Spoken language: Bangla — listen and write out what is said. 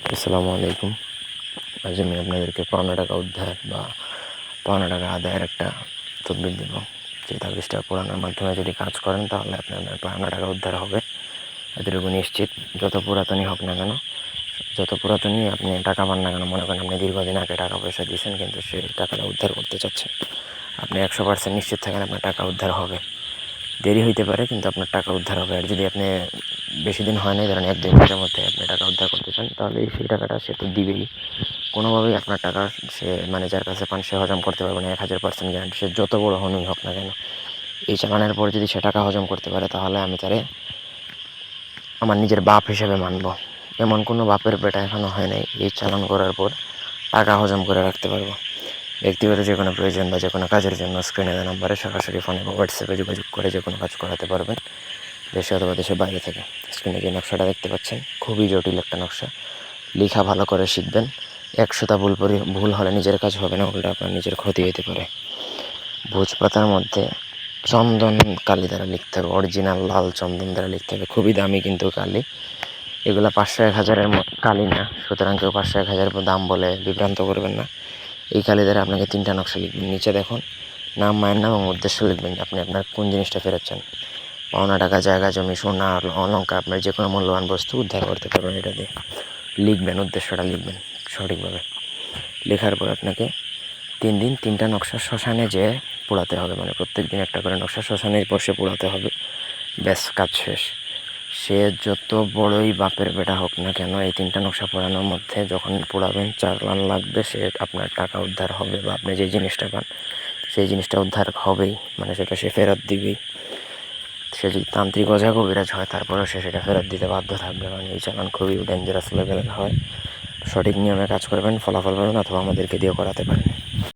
আসসালামু আলাইকুম। আজ আমি আপনাদেরকে পাওনা টাকা উদ্ধার বা পাওনা টাকা আদায়ের একটা তদবির দেব। যে তাবিজটা পুরানোর মাধ্যমে যদি কাজ করেন, তাহলে আপনার পাওনা টাকা উদ্ধার হবে। এতটুকু নিশ্চিত। যত পুরাতনই হোক না কেন, যত পুরাতনই আপনি টাকা পান না কেন, মনে করেন আপনি দীর্ঘদিন আগে টাকা পয়সা দিয়েছেন, কিন্তু সেই টাকাটা উদ্ধার করতে চাচ্ছেন। আপনি একশো পার্সেন্ট নিশ্চিত থাকেন আপনার টাকা উদ্ধার হবে। দেরি হইতে পারে, কিন্তু আপনার টাকা উদ্ধার হবে। আর যদি আপনি বেশি দিন হয় নাই, ধরেন এক, দুই মাসের মধ্যে আপনি টাকা উদ্ধার করতে চান, তাহলে সেই টাকাটা সে তো দিবেই। কোনোভাবেই আপনার টাকা সে মানে যার কাছে পান, সে হজম করতে পারবে না, এক হাজার পার্সেন্ট গ্যারান্টি সে যত বড় হনুই হোক না কেন। এই চালানের পর যদি সে টাকা হজম করতে পারে, তাহলে আমি তারে আমার নিজের বাপ হিসেবে মানব। এমন কোনো বাপের বেটা এখনও হয় নাই, এই চালান করার পর টাকা হজম করে রাখতে পারব। ব্যক্তিগত যে কোনো প্রয়োজন বা যে কোনো কাজের জন্য স্ক্রিনে নাম্বারে সরাসরি ফোনে বা হোয়াটসঅ্যাপে যোগাযোগ করে যে কোনো কাজ করাতে পারবেন। দেশে অথবা দেশের বাইরে থেকে। স্ক্রিনে যে নকশাটা দেখতে পাচ্ছেন। খুবই জটিল একটা নকশা। লেখা ভালো করে শিখবেন। একশোটা ভুল পরি, ভুল হলে নিজের কাজ হবে না, উল্টা আপনার নিজের ক্ষতি হতে পারে। ভোজপাতার মধ্যে চন্দন কালি দ্বারা লিখতে হবে। অরিজিনাল লাল চন্দন দ্বারা লিখতে হবে। খুবই দামি কিন্তু কালি। এগুলো পাঁচশো এক হাজারের কালি না। সুতরাং কেউ পাঁচশো এক হাজার দাম বলে বিভ্রান্ত করবেন না। এই কালি দ্বারা আপনাকে তিনটা নকশা লিখবেন। নিচে দেখুন, নাম, মায়ের নাম এবং উদ্দেশ্য লিখবেন। আপনি আপনার কোন জিনিসটা ফেরত চান পাওনা, টাকা, জায়গা, জমি, সোনা অল- অলংকার, আপনার যে কোনো মূল্যবান বস্তু উদ্ধার করতে পারবেন এটা দিয়ে। লিখবেন, উদ্দেশ্যটা লিখবেন সঠিকভাবে। লেখার পর আপনাকে তিন দিন তিনটা নকশা শ্মশানে যেয়ে পোড়াতে হবে। মানে প্রত্যেক দিন একটা করে নকশা শ্মশানের বসে পোড়াতে হবে। ব্যাস, কাজ শেষ। সে যত বড়ই বাপের বেটা হোক না কেন, এই তিনটা নকশা পোড়ানোর মধ্যে যখন পোড়াবেন, চার লান লাগবে, সে আপনার টাকা উদ্ধার হবে বা আপনি যে জিনিসটা পান, সেই জিনিসটা উদ্ধার হবেই। মানে সেটা সে ফেরত দিবেই। সে যদি তান্ত্রিক অজা কবিরাজ হয়, তারপরেও সে সেটা ফেরত দিতে বাধ্য থাকবে। কারণ এই চালান খুবই ডেঞ্জারাস লেভেলের হয়। সঠিক নিয়মে কাজ করবেন, ফলাফল পাবেন অথবা আমাদেরকে দিয়েও করাতে পারেন।